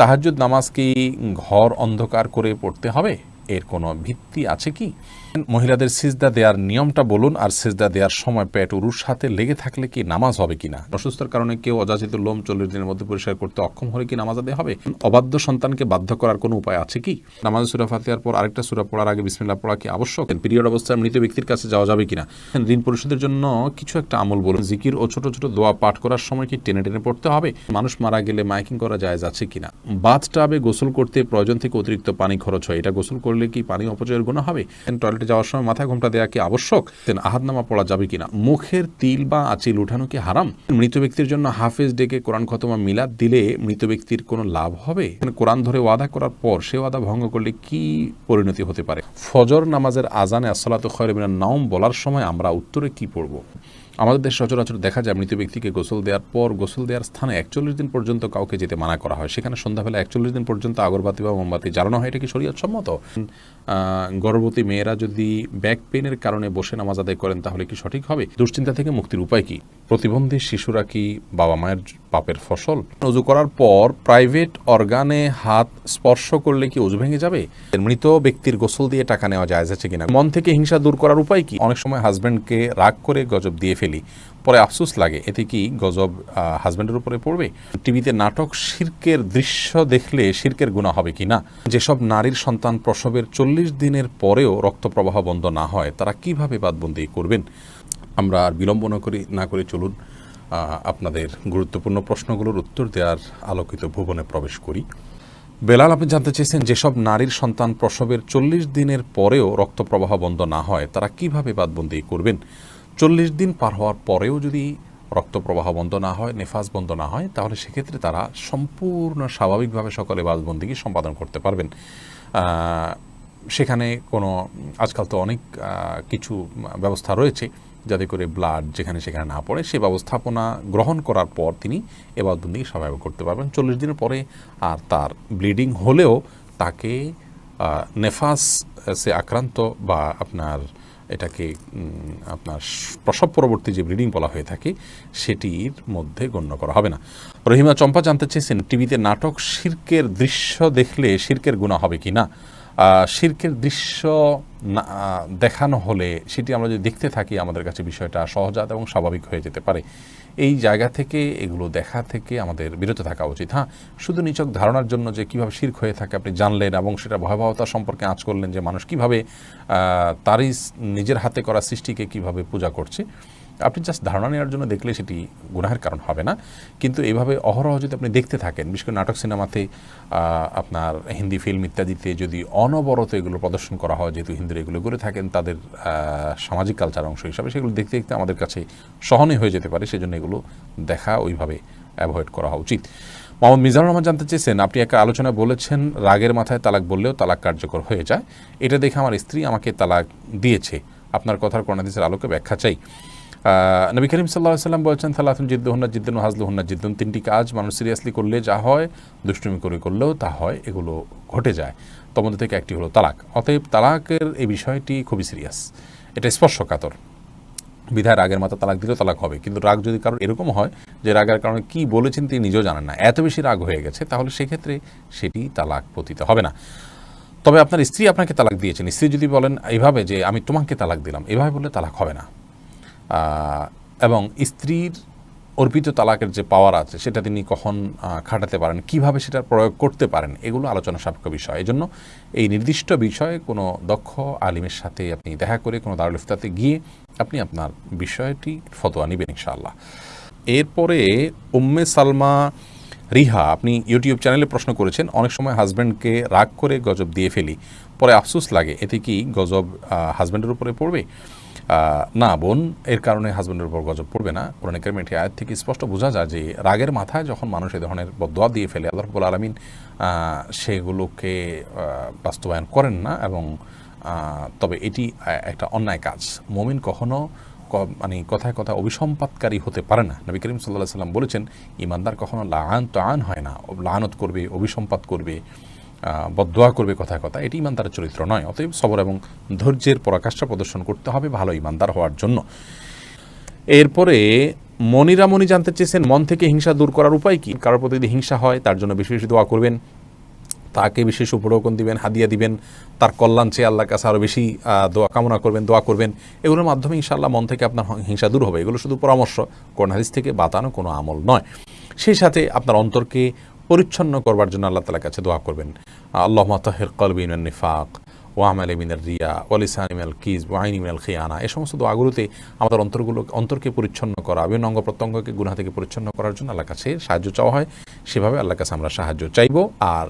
তাহাজ্জুদ নামাজ কি ঘর অন্ধকার করে পড়তে হবে? এর কোনো ভিত্তি আছে কি? মহিলাদের সিজদা দেওয়ার নিয়মটা বলুন আর সিজদা দেওয়ার সময় পেট উরুর সাথে লেগে থাকলে কি নামাজ হবে কিনা? অসুস্থতার কারণে কেউ অযাচিত লোম চল্লিশ দিনের মধ্যে পরিষ্কার করতে অক্ষম হলে কি নামাজ আদায় হবে? অবাধ্য সন্তানকে বাধ্য করার কোনো উপায় আছে কি? নামাজ সুরা ফাতিহার পর আরেকটা সুরা পড়ার আগে বিসমিল্লাহ পড়া কি আবশ্যক? পিরিয়ড অবস্থায় মৃত ব্যক্তির কাছে যাওয়া যাবে কিনা? ঋণ পরিশোধের জন্য কিছু একটা আমল বলুন। জিকির ও ছোট ছোট দোয়া পাঠ করার সময় কি টেনে টেনে পড়তে হবে? মানুষ মারা গেলে মাইকিং করা যায় যাচ্ছে কিনা? বাথ গোসল করতে প্রয়োজন থেকে অতিরিক্ত পানি খরচ হয়। এটা গোসল করলে কি পানি অপচয়ের গুণ হবে? টয়লেটে যাওয়ার সময় মাথায় ঘোমটা দেওয়া কি আবশ্যক? দেন আহাদনামা পড়া যাবে কিনা? মুখের তিল বা আচিল উঠানো কি হারাম? মৃত ব্যক্তির জন্য হাফেজ ডেকে কোরআন খতমা মিলাদ দিলে মৃত ব্যক্তির কোনো লাভ হবে? কোরআন ধরে ওয়াদা করার পর সে ওয়াদা ভঙ্গ করলে কি পরিণতি হতে পারে? ফজর নামাজের আজানে আসসালাত খয়রবিনা নাম বলার সময় আমরা উত্তরে কি পড়ব? আমাদের দেশ সচরাচর দেখা যায় মৃত ব্যক্তিকে গোসল দেওয়ার পর গোসল দেওয়ার স্থানে একচল্লিশ দিন পর্যন্ত কাউকে যেতে মানা করা হয়। সেখানে সন্ধ্যাবেলা একচল্লিশ দিন পর্যন্ত আগরবাতি বা মোমবাতি জ্বালানো হয়। এটা কি শরীয়ত সম্মত? গর্ভবতী মেয়েরা যদি ব্যাক পেনের কারণে বসে নামাজ আদায় করেন, তাহলে কি সঠিক হবে? দুশ্চিন্তা থেকে মুক্তির উপায় কি? প্রতিবন্ধী শিশুরা কি বাবা মায়ের পাপের ফসল? অজু করার পর প্রাইভেট অর্গানে হাত স্পর্শ করলে কি অজু ভেঙে যাবে? মৃত ব্যক্তির গোসল দিয়ে টাকা নেওয়া যায় আছে কিনা? মন থেকে হিংসা দূর করার উপায় কি? অনেক সময় হাজব্যান্ডকে রাগ করে গজব দিয়ে ফেলি। পরে আফসোস লাগে, এতে কি গজব হাজব্যান্ডের উপরে পড়বে? টিভিতে নাটক, শির্কের দৃশ্য দেখলে শির্কের গুণা হবে কি না? যেসব নারীর সন্তান প্রসবের চল্লিশ দিনের পরেও রক্ত প্রবাহ বন্ধ না হয়, তারা কীভাবে বাদবন্দি করবেন? আমরা আর বিলম্ব না করি, না করে চলুন আপনাদের গুরুত্বপূর্ণ প্রশ্নগুলোর উত্তর দেওয়ার আলোকিত ভুবনে প্রবেশ করি। বেলাল, আপনি জানতে চেয়েছেন যেসব নারীর সন্তান প্রসবের চল্লিশ দিনের পরেও রক্ত প্রবাহ বন্ধ না হয়, তারা কীভাবে বাদবন্দি করবেন? চল্লিশ দিন পার হওয়ার পরেও যদি রক্ত প্রবাহ বন্ধ না হয় নেফাজ বন্ধ না হয়, তাহলে সেক্ষেত্রে তারা সম্পূর্ণ স্বাভাবিকভাবে সকলে বাদবন্দিকে সম্পাদন করতে পারবেন। সেখানে কোনো, আজকাল তো অনেক কিছু ব্যবস্থা রয়েছে যাতে করে ব্লাড যেখানে সেখানে না পড়ে, সে ব্যবস্থাপনা গ্রহণ করার পর তিনি এ এবাদবন্দি স্বাভাবিক করতে পারবেন। চল্লিশ দিনের পরে আর তার ব্লিডিং হলেও তাকে নেফাস সে আক্রান্ত বা আপনার এটাকে আপনার প্রসব পরবর্তী যে ব্রিডিং বলা হয়ে থাকে, সেটির মধ্যে গণ্য করা হবে না। রহিমা চম্পা জানতে চেয়েছেন, টিভিতে নাটক শির্কের দৃশ্য দেখলে শির্কের গুণা হবে কি না? শির্কের দৃশ্য দেখানো হলে সেটি আমরা যদি দেখতে থাকি, আমাদের কাছে বিষয়টা সহজাত এবং স্বাভাবিক হয়ে যেতে পারে। এই জায়গা থেকে, এগুলো দেখা থেকে আমাদের বিরত থাকা উচিত। হ্যাঁ শুধু নিচক ধারণার জন্য যে কীভাবে শির্ক হয়ে থাকে আপনি জানলেন এবং সেটা ভয়াবহতা সম্পর্কে আঁচ করলেন যে মানুষ কীভাবে তারই নিজের হাতে করা সৃষ্টিকে কীভাবে পূজা করছে। আপনি জাস্ট ধারণা নেওয়ার জন্য দেখলে সেটি গুনাহের কারণ হবে না। কিন্তু এভাবে অহরহ যদি আপনি দেখতে থাকেন, বিশেষ করে নাটক সিনেমাতে আপনার হিন্দি ফিল্ম ইত্যাদিতে যদি অনবরত এগুলো প্রদর্শন করা হয়, যেহেতু হিন্দুরা এগুলো করে থাকেন, তাদের সামাজিক কালচার অংশ হিসাবে সেগুলো দেখতে দেখতে আমাদের কাছে সহনে হয়ে যেতে পারে, সেজন্য এগুলো দেখা ওইভাবে অ্যাভয়েড করা উচিত। মোহাম্মদ মিজানুর রহমান জানতে চেয়েছেন, আপনি একটা আলোচনা বলেছেন, রাগের মাথায় তালাক বললেও তালাক কার্যকর হয়ে যায়। এটা দেখে আমার স্ত্রী আমাকে তালাক দিয়েছে। আপনার কথার করোনাদিসের আলোকে ব্যাখ্যা চাই। নবী করিম সাল্লাহ সাল্লাম বলছেন সাল্লাহুন জিদ্দুহন্না জিদ্দুন হাজলুহন্না জিদ্দুন। তিনটি কাজ মানুষ সিরিয়াসলি করলে যা হয়, দুষ্টুমি করে করলেও তা হয়, এগুলো ঘটে যায়। তোমাদের থেকে একটি হলো তালাক। অতএব তালাকের এই বিষয়টি খুবই সিরিয়াস। এটা স্পর্শকাতর। বিধায় রাগের মাথা তালাক দিলেও তালাক হবে। কিন্তু রাগ যদি কারোর এরকম হয় যে রাগের কারণে কি বলেছেন তিনি নিজেও জানেন না। এত বেশি রাগ হয়ে গেছে, তাহলে সেক্ষেত্রে সেটি তালাক পতিত হবে না। তবে আপনার স্ত্রী আপনাকে তালাক দিয়েছেন। স্ত্রী যদি বলেন, এইভাবে যে আমি তোমাকে তালাক দিলাম। এভাবে বললে তালাক হবে না। এবং স্ত্রীর অর্পিত তালাকের যে পাওয়ার আছে, সেটা তিনি কখন খাটাতে পারেন, কীভাবে সেটা প্রয়োগ করতে পারেন, এগুলো আলোচনা সাপেক্ষ বিষয়। এই জন্য এই নির্দিষ্ট বিষয়ে কোনো দক্ষ আলিমের সাথে আপনি দেখা করে কোনো দারুল ইফতাতে গিয়ে আপনি আপনার বিষয়টি ফতোয়া নেবেন ইনশাআল্লাহ। এরপরে উম্মে সালমা রিহা, আপনি ইউটিউব চ্যানেলে প্রশ্ন করেছেন, অনেক সময় হাজব্যান্ডকে রাগ করে গজব দিয়ে ফেলি, পরে আফসোস লাগে, এতে কি গজব হাজব্যান্ডের উপরে পড়বে? না বোন, এর কারণে হাজব্যান্ডের উপর গজব পড়বে না। কোরআন কারিমের একটি আয়াত থেকে স্পষ্ট বোঝা যায় যে রাগের মাথায় যখন মানুষ এই ধরনের বদোয়া দিয়ে ফেলে, আল্লাহ রব্বুল আলমিন সেগুলোকে বাস্তবায়ন করেন না এবং তবে এটি একটা অন্যায় কাজ। মমিন কখনো মানে কথায় কথা অভিসম্পাতকারী হতে পারে না। নবী করিম সাল্লাহ সাল্লাম বলেছেন, ইমানদার কখনো লান তো আন হয় না। লানত করবে, অভিসম্পাত করবে। আহ, বদদোয়া করবে কথায় কথা। এটি ইমানদারের চরিত্র নয় অতএব সবর এবং ধৈর্যের পরাকাষ্ঠা প্রদর্শন করতে হবে ভালো ইমানদার হওয়ার জন্য। এরপরে মনিরা মনি জানতে চেয়েছেন মন থেকে হিংসা দূর করার উপায় কি? কারোর প্রতি যদি হিংসা হয় তার জন্য বেশি বেশি দোয়া করবেন। তাকে বিশেষ উপঢৌকন দিবেন হাদিয়া দিবেন তার কল্যাণ চেয়ে আল্লাহর কাছে আরও বেশি দোয়া কামনা করবেন দোয়া করবেন। এগুলোর মাধ্যমে ইনশাআল্লাহ মন থেকে আপনার হিংসা দূর হবে। এগুলো শুধু পরামর্শ কোন হাদিস থেকে বাতানো কোনো আমল নয়। সেই সাথে আপনার অন্তরকে পরিচ্ছন্ন করবার জন্য আল্লাহ তালার কাছে দোয়া করবেন। আল্লাহ মাতাহের কলবিন নিফাক ওয়ামাল মিনাল রিয়া ওয়ালিসান ইমাল কিজ ওয়াইন ইমাল খিয়ানা। এই সমস্ত দোয়াগুলোতে আমাদের অন্তরগুলো অন্তরকে পরিচ্ছন্ন করা, বিভিন্ন অঙ্গ প্রত্যঙ্গকে গুণা থেকে পরিচ্ছন্ন করার জন্য আল্লাহ কাছে সাহায্য চাওয়া হয়। সেভাবে আল্লাহর কাছে আমরা সাহায্য চাইব। আর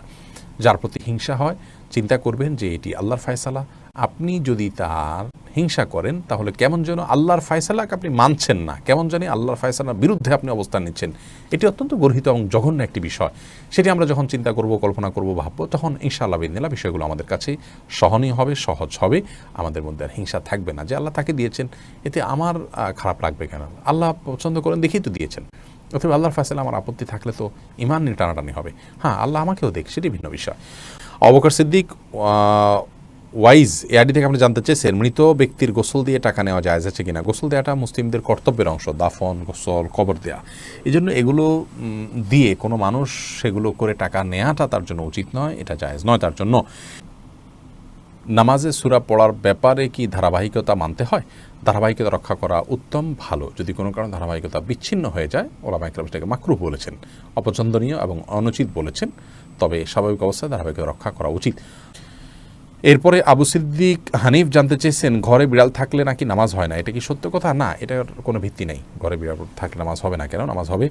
যার প্রতি হিংসা হয়, চিন্তা করবেন যে এটি আল্লাহর ফায়সালা। আপনি যদি তার হিংসা করেন, তাহলে কেমন যেন আল্লাহর ফায়সালাকে আপনি মানছেন না, কেমন জানি আল্লাহর ফায়সালার বিরুদ্ধে আপনি অবস্থান নিচ্ছেন। এটি অত্যন্ত গর্হিত এবং জঘন্য একটি বিষয়। সেটি আমরা যখন চিন্তা করব, কল্পনা করব, ভাববো, তখন ইনশাআল্লাহ বিদিনা বিষয়গুলো আমাদের কাছে সহনীয় হবে, সহজ হবে। আমাদের মধ্যে আর হিংসা থাকবে না যে আল্লাহ তাকে দিয়েছেন। এতে আমার খারাপ লাগবে কেন? আল্লাহ পছন্দ করেন, দেখেই তো দিয়েছেন। অথবা আল্লাহর ফায়সালা আমার আপত্তি থাকলে তো ইমান নিয়ে টানাটানি হবে। হ্যাঁ আল্লাহ আমাকেও দেখ, সেটি ভিন্ন বিষয়। অবকর সিদ্দিক ওয়াইজ এআডি থেকে আপনি জানতে চেয়েছেন মৃত ব্যক্তির গোসল দিয়ে টাকা নেওয়া যায় আছে কিনা? গোসল দেওয়াটা মুসলিমদের কর্তব্যের অংশ, দাফন, গোসল, কবর দেওয়া এই জন্য এগুলো দিয়ে কোনো মানুষ সেগুলো করে টাকা নেওয়াটা তার জন্য উচিত নয়, এটা জায়েজ নয় তার জন্য। নামাজে সুরা পড়ার ব্যাপারে কি ধারাবাহিকতা মানতে হয়? ধারাবাহিকতা রক্ষা করা উত্তম, ভালো। যদি কোনো কারণে ধারাবাহিকতা বিচ্ছিন্ন হয়ে যায় ওরা মাইক্রোবসটাকে মাকরু বলেছেন। অপছন্দনীয় এবং অনুচিত বলেছেন। তবে স্বাভাবিক অবস্থায় ধারাবাহিকতা রক্ষা করা উচিত। এরপরে আবু সিদ্দিক হানিফ জানতে চেয়েছেন, ঘরে বিড়াল থাকলে নাকি নামাজ হয় না? এটা কি সত্য কথা? না, এটার কোনো ভিত্তি নেই। ঘরে বিড়াল থাকলে নামাজ হবে না কেন? নামাজ হবে।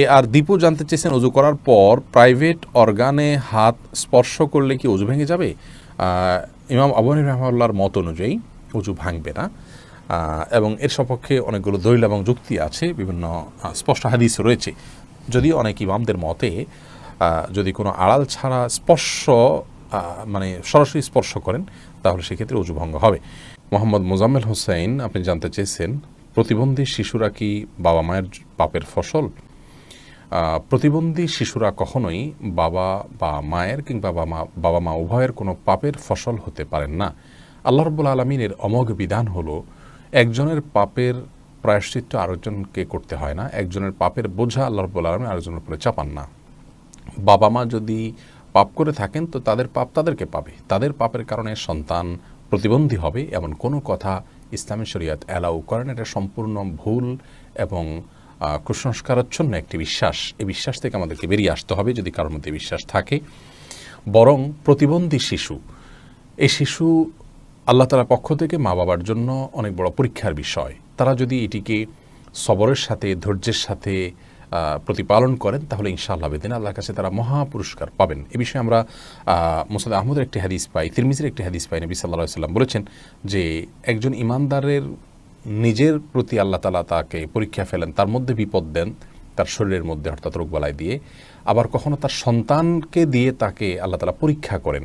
এ আর দীপু জানতে চেয়েছেন অজু করার পর প্রাইভেট অর্গানে হাত স্পর্শ করলে কি অজু ভেঙে যাবে? ইমাম আবনী রহমাল্লার মত অনুযায়ী অজু ভাঙবে না। এবং এর সপক্ষে অনেকগুলো দলিল এবং যুক্তি আছে, বিভিন্ন স্পষ্ট হাদিস রয়েছে। যদিও অনেক ইমামদের মতে যদি কোনো আড়াল ছাড়া স্পর্শ মানে সরাসরি স্পর্শ করেন, তাহলে সেক্ষেত্রে অজু ভঙ্গ হবে। মোহাম্মদ মোজাম্মেল হোসেন আপনি জানতে চেয়েছেন, প্রতিবন্ধী শিশুরা কি বাবা মায়ের পাপের ফসল? প্রতিবন্ধী শিশুরা কখনোই বাবা বা মায়ের কিংবা বাবা মা বাবা মা উভয়ের কোনো পাপের ফসল হতে পারেন না। আল্লাহ রব্বুল আলমিনের অমোঘ বিধান হলো, একজনের পাপের প্রায়শ্চিত্ত আরেকজনকে করতে হয় না, একজনের পাপের বোঝা আল্লাহ রব্বুল আলমী আরেকজনের উপরে চাপান না। বাবা মা যদি পাপ করে থাকেন, তো তাদের পাপ তাদেরকে পাবে। তাদের পাপের কারণে সন্তান প্রতিবন্ধী হবে, এমন কোনো কথা ইসলামী শরিয়াত অ্যালাউ করেন এটা সম্পূর্ণ ভুল এবং কুসংস্কারাচ্ছন্ন একটি বিশ্বাস। এই বিশ্বাস থেকে আমাদেরকে বেরিয়ে আসতে হবে যদি কারোর মধ্যে বিশ্বাস থাকে। বরং প্রতিবন্ধী শিশু, এই শিশু আল্লাহ তালার পক্ষ থেকে মা বাবার জন্য অনেক বড় পরীক্ষার বিষয়। তারা যদি এটিকে সবরের সাথে, ধৈর্যের সাথে প্রতিপালন করেন, তাহলে ইনশাআল্লাহ বেদিন আল্লাহর কাছে তারা মহা পুরস্কার পাবেন। এ বিষয়ে আমরা মুসাদ আহমদের একটি হাদিস পাই, তিরমিজির একটি হাদিস পাই, নবী সাল্লাহ সাল্লাম বলেছেন যে, একজন ইমানদারের নিজের প্রতি আল্লাহ তালা তাকে পরীক্ষা ফেলেন, তার মধ্যে বিপদ দেন, তার শরীরের মধ্যে অর্থাৎ রোগবালাই দিয়ে। আবার কখনো তার সন্তানকে দিয়ে তাকে আল্লাহ তালা পরীক্ষা করেন।